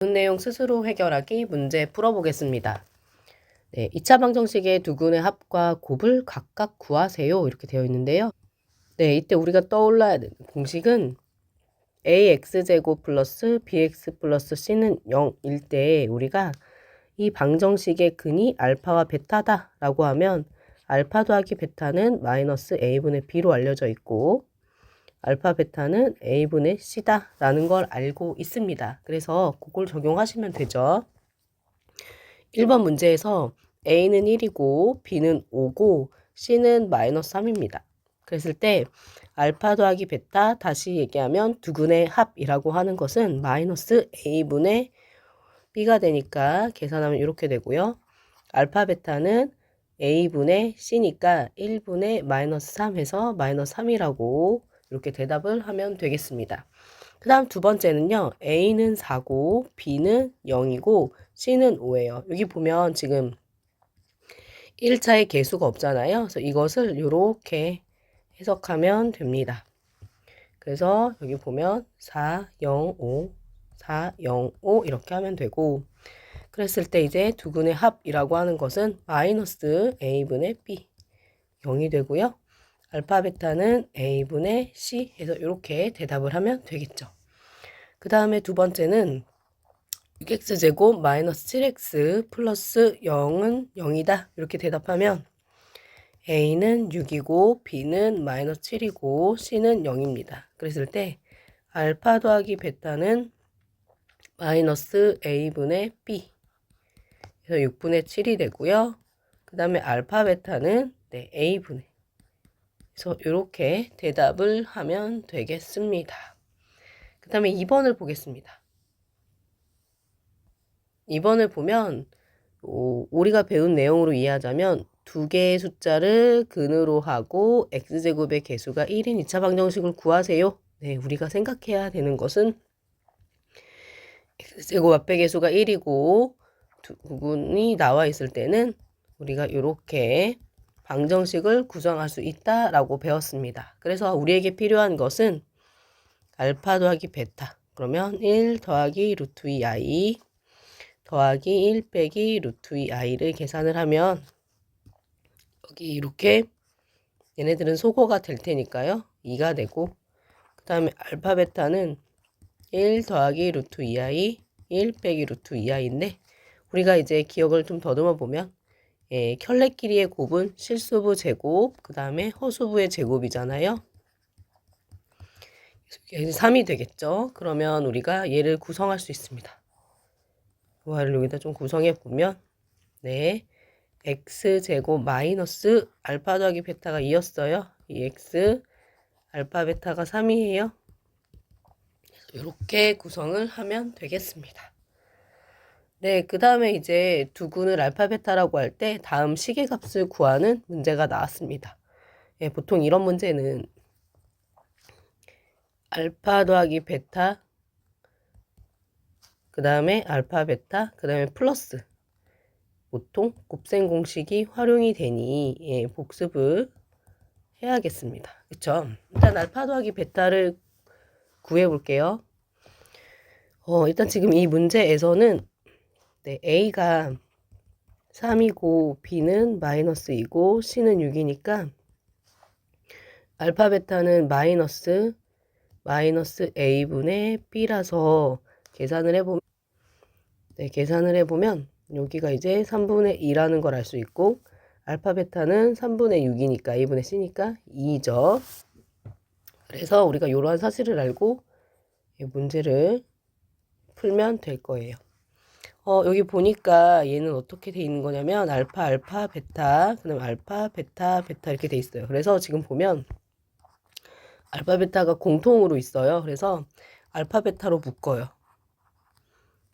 본 내용 스스로 해결하기 문제 풀어보겠습니다. 네, 2차 방정식의 두 근의 합과 곱을 각각 구하세요. 이렇게 되어 있는데요. 네, 이때 우리가 떠올라야 되는 공식은 ax제곱 플러스 bx 플러스 c는 0일 때 우리가 이 방정식의 근이 알파와 베타다라고 하면 알파 더하기 베타는 마이너스 a분의 b로 알려져 있고 알파 베타는 a분의 c다 라는 걸 알고 있습니다. 그래서 그걸 적용하시면 되죠. 1번 문제에서 a는 1이고 b는 5고 c는 마이너스 3입니다. 그랬을 때 알파 더하기 베타 다시 얘기하면 두 근의 합이라고 하는 것은 마이너스 a분의 b가 되니까 계산하면 이렇게 되고요. 알파 베타는 a분의 c니까 1분의 마이너스 3 해서 마이너스 3이라고 이렇게 대답을 하면 되겠습니다. 그 다음 두 번째는요. a는 4고 b는 0이고 c는 5예요. 여기 보면 지금 1차에 개수가 없잖아요. 그래서 이것을 이렇게 해석하면 됩니다. 그래서 여기 보면 4, 0, 5, 4, 0, 5 이렇게 하면 되고 그랬을 때 이제 두 근의 합이라고 하는 것은 마이너스 a분의 b 0이 되고요. 알파 베타는 a분의 c 해서 이렇게 대답을 하면 되겠죠. 그 다음에 두 번째는 6x제곱 마이너스 7x 플러스 0은 0이다 이렇게 대답하면 a는 6이고 b는 마이너스 7이고 c는 0입니다. 그랬을 때 알파 더하기 베타는 마이너스 a분의 b 그래서 6분의 7이 되고요. 그 다음에 알파 베타는 네, a분의 그래서 이렇게 대답을 하면 되겠습니다. 그 다음에 2번을 보겠습니다. 2번을 보면 오, 우리가 배운 내용으로 이해하자면 두 개의 숫자를 근으로 하고 x제곱의 개수가 1인 2차 방정식을 구하세요. 네, 우리가 생각해야 되는 것은 x제곱 앞에 개수가 1이고 두 부분이 나와 있을 때는 우리가 이렇게 방정식을 구성할 수 있다라고 배웠습니다. 그래서 우리에게 필요한 것은 알파 더하기 베타 그러면 1 더하기 루트 2i 더하기 1 빼기 루트 2i를 계산을 하면 여기 이렇게 얘네들은 소거가 될 테니까요. 2가 되고 그 다음에 알파 베타는 1 더하기 루트 2i 1 빼기 루트 2i인데 우리가 이제 기억을 좀 더듬어 보면 예, 켤레끼리의 곱은 실수부 제곱 그 다음에 허수부의 제곱이잖아요. 3이 되겠죠. 그러면 우리가 얘를 구성할 수 있습니다. 이를 여기다 좀 구성해 보면 네 x제곱 마이너스 알파 더하기 베타가 2였어요. 이 x 알파 베타가 3이에요. 이렇게 구성을 하면 되겠습니다. 네, 그 다음에 이제 두근을 알파 베타라고 할 때 다음 시계값을 구하는 문제가 나왔습니다. 예, 보통 이런 문제는 알파 더하기 베타 그 다음에 알파 베타 그 다음에 플러스 보통 곱셈 공식이 활용이 되니 예, 복습을 해야겠습니다. 그쵸? 일단 알파 더하기 베타를 구해 볼게요. 어, 일단 지금 이 문제에서는 네, A가 3이고 B는 마이너스 2고 C는 6이니까 알파 베타는 마이너스 마이너스 A분의 B라서 계산을 해보면 네, 계산을 해보면 여기가 이제 3분의 2라는 걸 알 수 있고 알파 베타는 3분의 6이니까 A분의 C니까 2죠. 그래서 우리가 이러한 사실을 알고 문제를 풀면 될 거예요. 어, 여기 보니까 얘는 어떻게 돼 있는 거냐면 알파, 알파, 베타, 그다음 알파, 베타, 베타 이렇게 돼 있어요. 그래서 지금 보면 알파, 베타가 공통으로 있어요. 그래서 알파, 베타로 묶어요.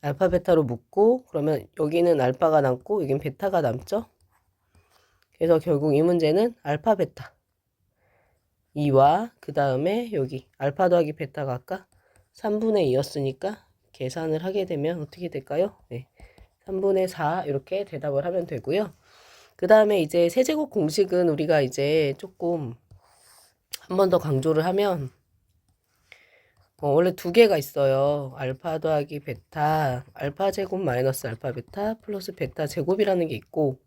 알파, 베타로 묶고 그러면 여기는 알파가 남고 여긴 베타가 남죠. 그래서 결국 이 문제는 알파, 베타 2와 그 다음에 여기 알파 더하기 베타가 아까 3분의 2였으니까 계산을 하게 되면 어떻게 될까요? 네. 3분의 4 이렇게 대답을 하면 되고요. 그 다음에 이제 세제곱 공식은 우리가 이제 조금 한 번 더 강조를 하면 어, 원래 두 개가 있어요. 알파 더하기 베타, 알파 제곱 마이너스 알파 베타 플러스 베타 제곱이라는 게 있고,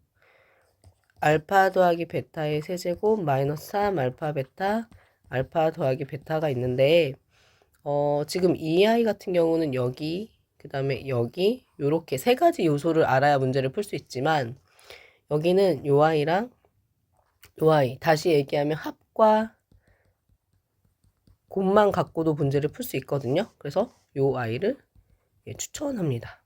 알파 더하기 베타의 세제곱 마이너스 3 알파 베타, 알파 더하기 베타가 있는데, 어, 지금 이 아이 같은 경우는 여기, 그 다음에 여기, 요렇게 세 가지 요소를 알아야 문제를 풀 수 있지만, 여기는 요 아이랑 요 아이, 다시 얘기하면 합과 곱만 갖고도 문제를 풀 수 있거든요. 그래서 요 아이를 예, 추천합니다.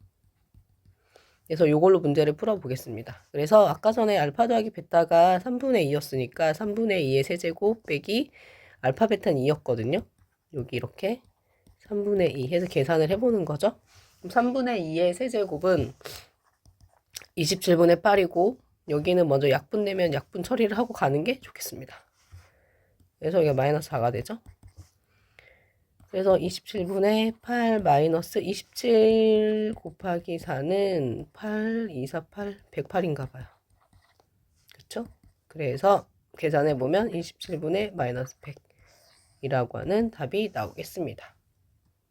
그래서 요걸로 문제를 풀어보겠습니다. 그래서 아까 전에 알파 더하기 베타가 3분의 2였으니까 3분의 2의 세제곱 빼기 알파 베타는 2였거든요. 여기 이렇게 3분의 2 해서 계산을 해보는 거죠. 그럼 3분의 2의 세제곱은 27분의 8이고 여기는 먼저 약분 내면 약분 처리를 하고 가는 게 좋겠습니다. 그래서 이게 마이너스 4가 되죠. 그래서 27분의 8 마이너스 27 곱하기 4는 8, 2, 4, 8, 108인가 봐요. 그쵸? 그래서 계산해 보면 27분의 마이너스 100이라고 하는 답이 나오겠습니다.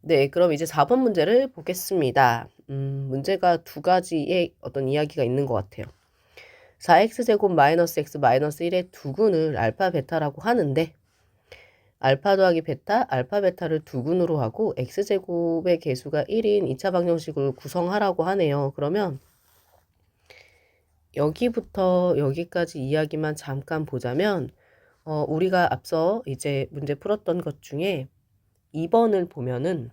네, 그럼 이제 4번 문제를 보겠습니다. 음, 문제가 두 가지의 어떤 이야기가 있는 것 같아요. 4x제곱 마이너스 x 마이너스 1의 두근을 알파 베타라고 하는데 알파 더하기 베타, 알파 베타를 두근으로 하고 x제곱의 개수가 1인 2차 방정식을 구성하라고 하네요. 그러면 여기부터 여기까지 이야기만 잠깐 보자면 어, 우리가 앞서 이제 문제 풀었던 것 중에 2번을 보면은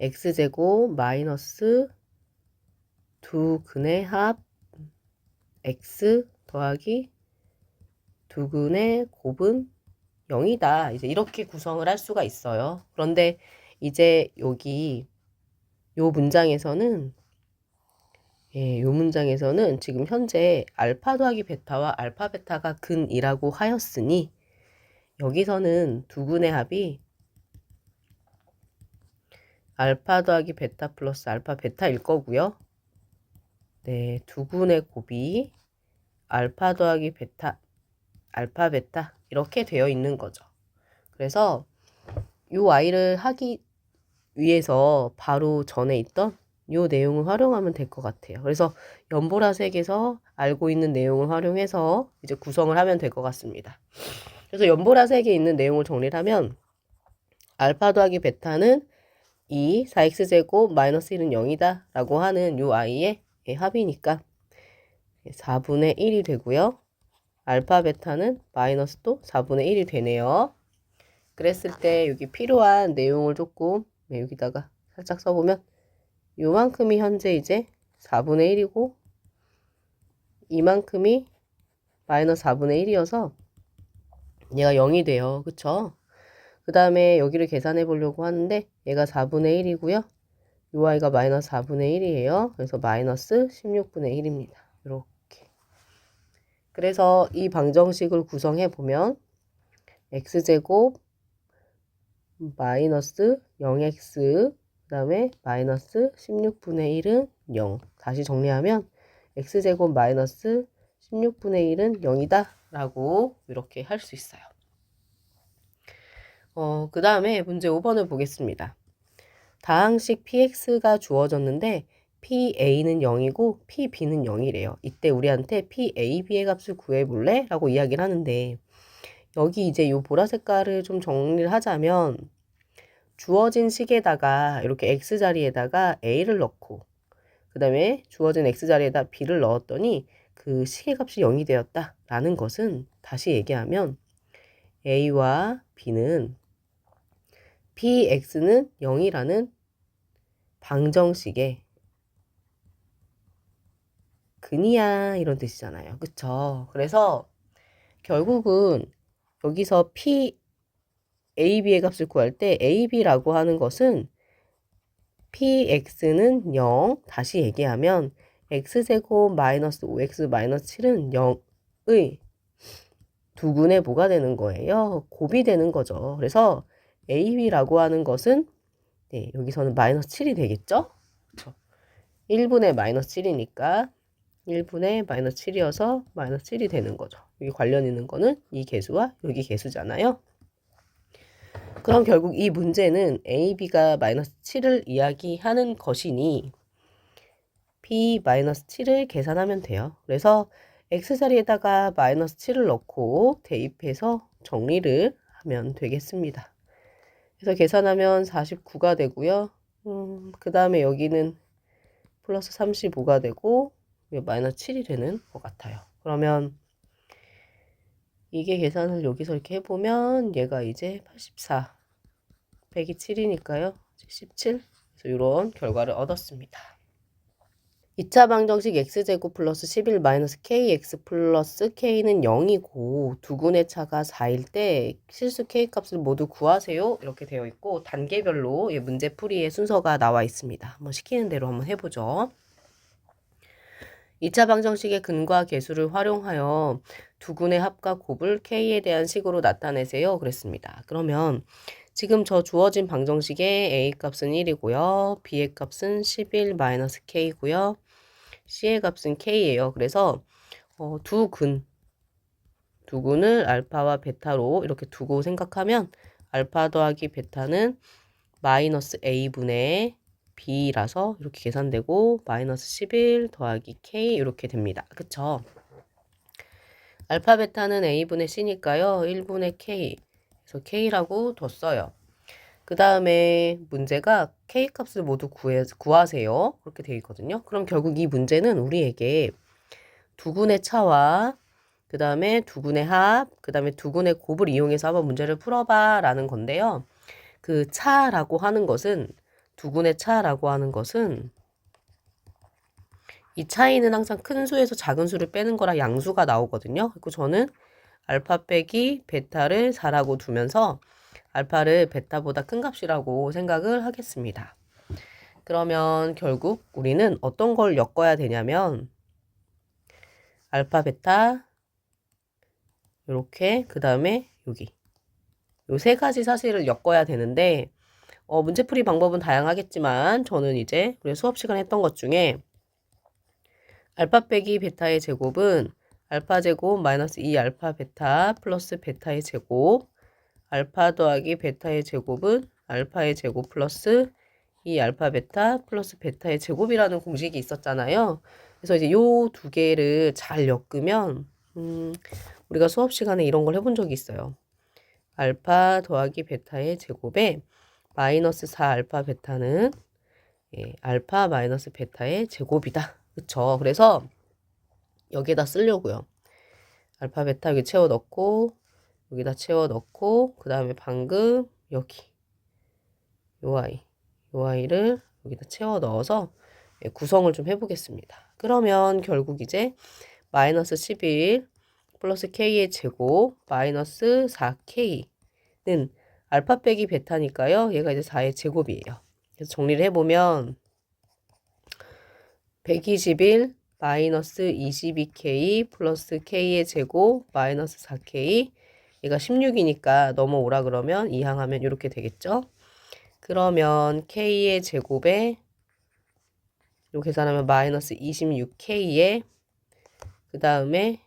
x제곱 마이너스 두 근의 합 x 더하기 두 근의 곱은 0이다. 이제 이렇게 구성을 할 수가 있어요. 그런데 이제 여기 요 문장에서는 예, 요 문장에서는 지금 현재 알파 더하기 베타와 알파 베타가 근이라고 하였으니 여기서는 두근의 합이 알파 더하기 베타 플러스 알파 베타일 거고요. 네, 두근의 곱이 알파 더하기 베타, 알파 베타 이렇게 되어 있는 거죠. 그래서 이 아이를 하기 위해서 바로 전에 있던 이 내용을 활용하면 될 것 같아요. 그래서 연보라색에서 알고 있는 내용을 활용해서 이제 구성을 하면 될 것 같습니다. 그래서 연보라색에 있는 내용을 정리를 하면 알파 더하기 베타는 2, 4x제곱 마이너스 1은 0이다 라고 하는 이 아이의 합이니까 4분의 1이 되고요. 알파 베타는 마이너스 또 4분의 1이 되네요. 그랬을 때 여기 필요한 내용을 조금 네, 여기다가 살짝 써보면 요만큼이 현재 이제 4분의 1이고 이만큼이 마이너스 4분의 1이어서 얘가 0이 돼요. 그쵸? 그 다음에 여기를 계산해 보려고 하는데 얘가 4분의 1이고요. 요 아이가 마이너스 4분의 1이에요. 그래서 마이너스 16분의 1입니다. 이렇게. 그래서 이 방정식을 구성해 보면 x제곱 마이너스 0x 그 다음에 마이너스 16분의 1은 0 다시 정리하면 x제곱 마이너스 16분의 1은 0이다 라고 이렇게 할 수 있어요. 어, 그 다음에 문제 5번을 보겠습니다. 다항식 px가 주어졌는데 PA는 0이고 PB는 0이래요. 이때 우리한테 PAB의 값을 구해볼래? 라고 이야기를 하는데 여기 이제 이 보라 색깔을 좀 정리를 하자면 주어진 식에다가 이렇게 X 자리에다가 A를 넣고 그 다음에 주어진 X 자리에다 B를 넣었더니 그 식의 값이 0이 되었다 라는 것은 다시 얘기하면 A와 B는 PX는 0이라는 방정식에 근이야 이런 뜻이잖아요. 그쵸? 그래서 결국은 여기서 P, AB의 값을 구할 때 AB라고 하는 것은 PX는 0, 다시 얘기하면 X제곱 마이너스 5X 마이너스 7은 0의 두근의 뭐가 되는 거예요? 곱이 되는 거죠. 그래서 AB라고 하는 것은 네, 여기서는 마이너스 7이 되겠죠? 그렇죠. 1분의 마이너스 7이니까 1분의 마이너스 7이어서 마이너스 7이 되는 거죠. 여기 관련 있는 거는 이 개수와 여기 개수잖아요. 그럼 결국 이 문제는 a, b가 마이너스 7을 이야기하는 것이니 b 마이너스 7을 계산하면 돼요. 그래서 x 자리에다가 마이너스 7을 넣고 대입해서 정리를 하면 되겠습니다. 그래서 계산하면 49가 되고요. 음, 그 다음에 여기는 플러스 35가 되고 마이너스 7이 되는 것 같아요. 그러면 이게 계산을 여기서 이렇게 해보면 얘가 이제 84, 100이 7이니까요. 17. 그래서 이런 결과를 얻었습니다. 2차 방정식 x제곱 플러스 11 마이너스 kx 플러스 k는 0이고 두 군의 차가 4일 때 실수 k 값을 모두 구하세요. 이렇게 되어 있고 단계별로 문제 풀이의 순서가 나와 있습니다. 한번 시키는 대로 한번 해보죠. 2차 방정식의 근과 계수를 활용하여 두 군의 합과 곱을 k에 대한 식으로 나타내세요. 그랬습니다. 그러면 지금 저 주어진 방정식의 a 값은 1이고요. b의 값은 11-k고요. C의 값은 k예요. 그래서 어, 두 근, 두 근을 알파와 베타로 이렇게 두고 생각하면 알파 더하기 베타는 마이너스 a분의 b라서 이렇게 계산되고 마이너스 11 더하기 k 이렇게 됩니다. 그쵸? 알파 베타는 a분의 c니까요. 1분의 k 그래서 k라고 뒀어요. 그 다음에 문제가 k 값을 모두 구해, 구하세요. 그렇게 되어 있거든요. 그럼 결국 이 문제는 우리에게 두 군의 차와 그 다음에 두 군의 합, 그 다음에 두 군의 곱을 이용해서 한번 문제를 풀어봐 라는 건데요. 그 차라고 하는 것은 두 군의 차라고 하는 것은 이 차이는 항상 큰 수에서 작은 수를 빼는 거라 양수가 나오거든요. 그리고 저는 알파 빼기 베타를 4라고 두면서 알파를 베타보다 큰 값이라고 생각을 하겠습니다. 그러면 결국 우리는 어떤 걸 엮어야 되냐면 알파 베타 이렇게 그 다음에 여기 요 세 가지 사실을 엮어야 되는데 어, 문제풀이 방법은 다양하겠지만 저는 이제 우리 수업 시간에 했던 것 중에 알파 빼기 베타의 제곱은 알파 제곱 마이너스 2 알파 베타 플러스 베타의 제곱 알파 더하기 베타의 제곱은 알파의 제곱 플러스 2 알파 베타 플러스 베타의 제곱이라는 공식이 있었잖아요. 그래서 이제 요 두 개를 잘 엮으면 음, 우리가 수업 시간에 이런 걸 해본 적이 있어요. 알파 더하기 베타의 제곱에 마이너스 4 알파 베타는 예, 알파 마이너스 베타의 제곱이다. 그쵸? 그래서 여기에다 쓰려고요. 알파 베타 여기 채워 넣고 여기다 채워 넣고 그 다음에 방금 여기 요 아이 요 아이를 여기다 채워 넣어서 예, 구성을 좀 해보겠습니다. 그러면 결국 이제 마이너스 11 플러스 k의 제곱 마이너스 4k는 알파 빼기 베타니까요. 얘가 이제 4의 제곱이에요. 그래서 정리를 해보면 121 마이너스 22k 플러스 k의 제곱 마이너스 4k 얘가 16이니까 넘어오라 그러면 이항하면 이렇게 되겠죠. 그러면 k의 제곱에 요 계산하면 마이너스 26k에 그 다음에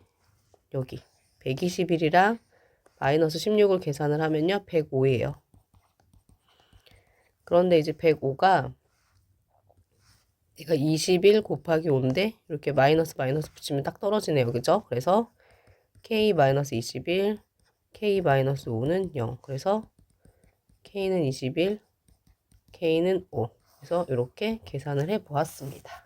여기 121이랑 마이너스 16을 계산을 하면요 105예요. 그런데 이제 105가 얘가 21 곱하기 5인데 이렇게 마이너스 마이너스 붙이면 딱 떨어지네요. 그죠? 그래서 k 마이너스 21 k-5는 0. 그래서 k는 21, k는 5. 그래서 이렇게 계산을 해 보았습니다.